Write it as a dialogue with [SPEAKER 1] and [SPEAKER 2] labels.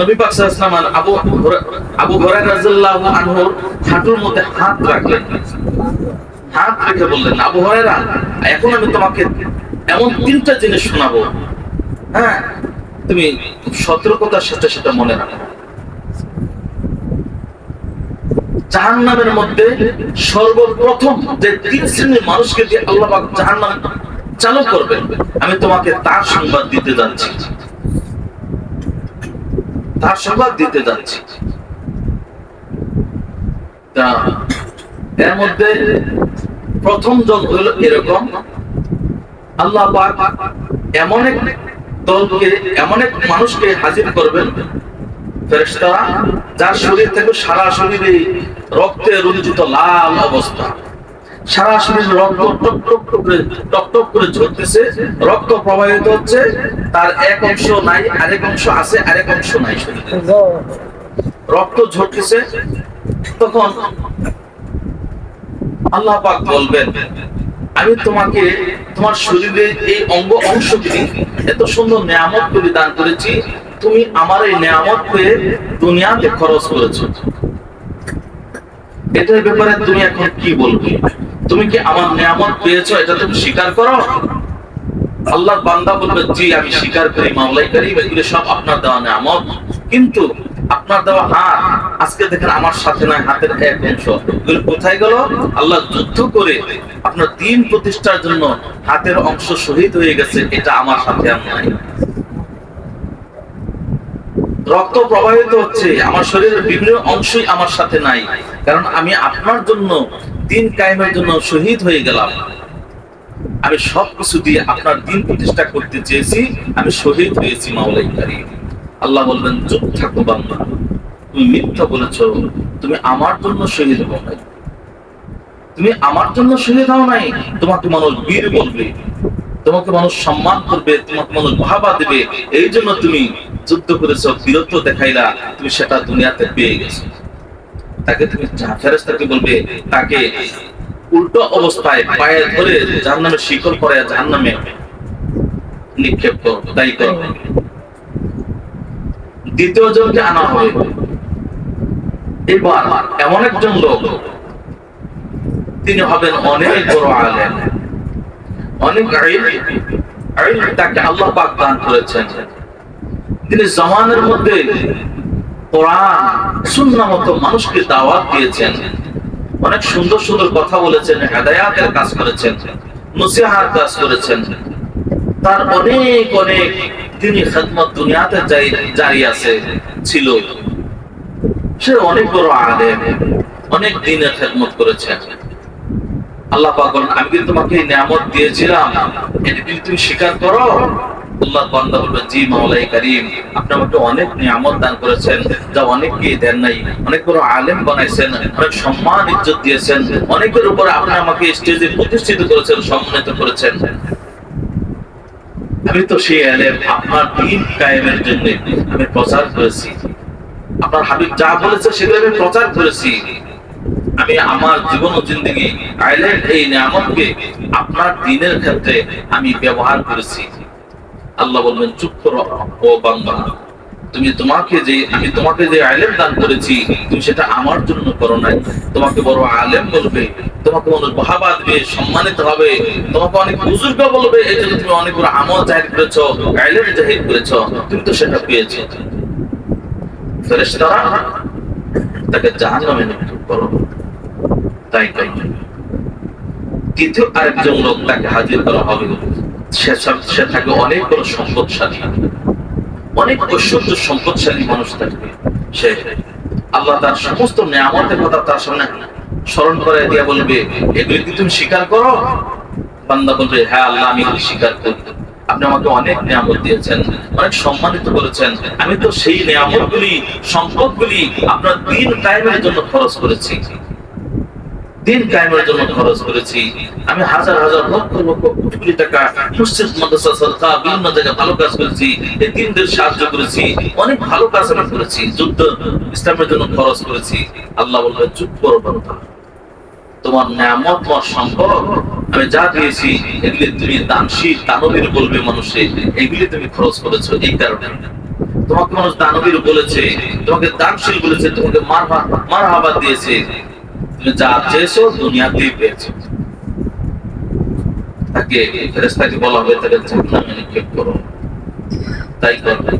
[SPEAKER 1] নবী পাক সাল্লাল্লাহু আবু আবু হুরায়রা রাদিয়াল্লাহু আনহুর হাঁটুর মধ্যে হাত রাখলেন। হাত রেখে বললেন, আবু হুরায়রা, এখন আমি তোমাকে এমন তিনটা জিনিস শোনাবো। হ্যাঁ তুমি সতর্কতার সাথে মনে রাখো। মধ্যে সর্বপ্রথম যে তিন শ্রেণির মানুষকে দিয়ে আল্লাহ পাক জাহান্নাম চালু করবেন, আমি তোমাকে তার সংবাদ দিতে যাচ্ছি। তার সংবাদ দিতে যাচ্ছি। তা, এর মধ্যে প্রথম জন হলো এরকম। আল্লাহ এমন এক দলকে, এমন এক মানুষকে হাজির করবেন, ফেরেশতারা, যার শরীর থেকে সারা শরীরে রক্তে রঞ্জিত লাল অবস্থা। সারা শরীর রক্ত টক টক করে টক টক করে ঝরতেছে, রক্ত প্রবাহিত হচ্ছে, তার এক অংশ নাই, আরেক অংশ আছে, আরেক অংশ নাই রক্ত ঝরতেছে, তখন আল্লাহ পাক বলবেন, আমি তোমাকে, তোমার শরীরে এই অঙ্গ অংশগুলি এত সুন্দর নিয়ামত গুলি দান করেছি, তুমি আমার এই নিয়ামত পেয়ে দুনিয়াতে খরচ করেছ। এটার ব্যাপারে তুমি এখন কি বলবে? তুমি কি আমার নিয়ামত পেয়েছ? এটা তুমি স্বীকার করো? আল্লাহর বান্দা বলবে, জি, আমি স্বীকার করি, মাওলাই করি এগুলো সব আপনার দেওয়া নিয়ামত। কিন্তু আপনার দেওয়া হাত, আজকে দেখেন আমার সাথে নাই, হাতের এক অংশ। কোথায় গেল? আল্লাহ যুদ্ধ করে আপনার দিন প্রতিষ্ঠার জন্য হাতের অংশ শহীদ হয়ে গেছে, এটা আমার সাথে আর নাই। রক্ত প্রবাহিত হচ্ছে, আমার শরীরের বিভিন্ন অংশই আমার সাথে নাই, কারণ আমি আপনার জন্য দিন কায়েমের জন্য শহীদ হয়ে গেলাম। আমি সব কিছু দিয়ে আপনার দিন প্রতিষ্ঠা করতে চেয়েছি, আমি শহীদ হয়েছি মাওলাই কারিম আল্লাহ বলবেন, চুপ থাকো বান্দা, তুমি মিথ্যা বলেছ, তুমি আমার জন্য শহীদ হও নাই। তুমি আমার জন্য শহীদ হও নাই, তোমাকে মানুষ বীর বলবে, তোমাকে মানুষ সম্মান করবে, তোমাকে মানুষ ভাবা দেবে। এই জন্য তুমি যুদ্ধ করেছ, বীরত্ব দেখাইলা, তুমি সেটা দুনিয়াতে পেয়ে গেছো। তাকে তুমি ফেরেস্তাকে বলবে, তাকে উল্টো অবস্থায় পায়ে ধরে জাহান্নামে শিকল পরে জাহান্নামে নিক্ষেপ করো তাই করো। দ্বিতীয় জনকে আনা হবে। এবার এমন একজন লোক, তিনি হবেন অনেক বড় আলেম। অনেক তাকে আল্লাহ পাক দান করেছেন। তিনি জমানের মধ্যে কোরআন সুন্নাহ মতো মানুষকে দাওয়াত দিয়েছেন। অনেক সুন্দর সুন্দর কথা বলেছেন, হেদায়াতের কাজ করেছেন, নসিহার কাজ করেছেন। তার অনেক অনেক তিনি খেদমত দুনিয়াতে জারি- আছে, ছিল। সে অনেক বড় আলেম, অনেক দিনের খেদমত করেছেন। আল্লাহ পাক আমি কি তোমাকে নিয়ামত দিয়েছিলাম, এটা তুমি স্বীকার করো আল্লাহ বান্দা বলবে জি মাওলাই করিম, আপনি আমাকে অনেক নিয়ামত দান করেছেন, যা অনেককে দেন নাই। অনেক বড় আলেম বানাইছেন, অনেক সম্মান ইজ্জত দিয়েছেন। অনেকের উপর আপনি আমাকে স্টেজে প্রতিষ্ঠিত করেছেন, সম্মানিত করেছেন। আমি তো সেই আলেম, আপনার দিন কায়েমের জন্য আমি প্রচার করেছি। আপনার হাবিব যা বলেছে সেগুলো আমি প্রচার করেছি। আমি আমার জীবন ও জিন্দগি আইলেন এই নিয়ামতকে আপনার দিনের ক্ষেত্রে আমি ব্যবহার করেছি। আল্লাহ বলবেন, চুপ করো, ও বান্দা। তুমি তোমাকে যে, আমি তোমাকে যে আলেম দান করেছি, তুমি সেটা আমার জন্য করো নাই। তোমাকে বড় আলেম বলবে, তোমাকে মানুষ বাহাবা দিবে সম্মানিত হবে। তোমাকে অনেক বুজুর্গ বলবে এই জন্য তুমি অনেক বড় আমল জাহির করেছ, আলেম জাহির করেছ, তুমি তো সেটা পেয়েছ। ফেরেশতারা তাকে জাহান্নামে নিক্ষেপ করো। তাই তাই তৃতীয় আরেকজন লোক তাকে হাজির করা হবে। সে থাকে, অনেক বড় সম্পদশালী অনেক সম্পদশালী মানুষ থাকবে সে। আল্লাহ তার সমস্ত নিয়ামতের কথা তার সামনে স্মরণ করে দিয়া বলবে, এগুলি কি তুমি স্বীকার করো? বান্দা বলবে হ্যাঁ আল্লাহ, আমি এগুলি স্বীকার করি। আপনি আমাকে অনেক নিয়ামত দিয়েছেন, অনেক সম্মানিত করেছেন। আমি তো সেই নিয়ামতগুলি, সম্পদগুলি আপনার দিন কায়েমের জন্য খরচ করেছি। দিন কায়েমের জন্য খরচ করেছি। আমি হাজার হাজার লক্ষ লক্ষ কোটি কোটি টাকা মসজিদ মাদ্রাসা সরকার বিভিন্ন জায়গায় ভালো কাজ করেছি, এই দিনদের সাহায্য করেছি, অনেক ভালো কাজ আমি করেছি, যুদ্ধ ইসলামের জন্য খরচ করেছি। আল্লাহ বলবে চুপ করো বান্দা তোমার নিয়ামত তোমার সম্পদ আমি যা দিয়েছি, এগুলি তুমি দানশীল, দানবীর বলবে মানুষে, এগুলি তুমি খরচ করেছ, এই কারণে। তোমাকে মানুষ দানবীর বলেছে, তোমাকে দানশীল বলেছে, তোমাকে মারহা, মারহাবা দিয়েছে। তুমি যা চেয়েছো দুনিয়াতেই পেয়েছ। তাকে ফেরেস্তাকে বলা হবে তাকে জাহান্নামে করো তাই করবে।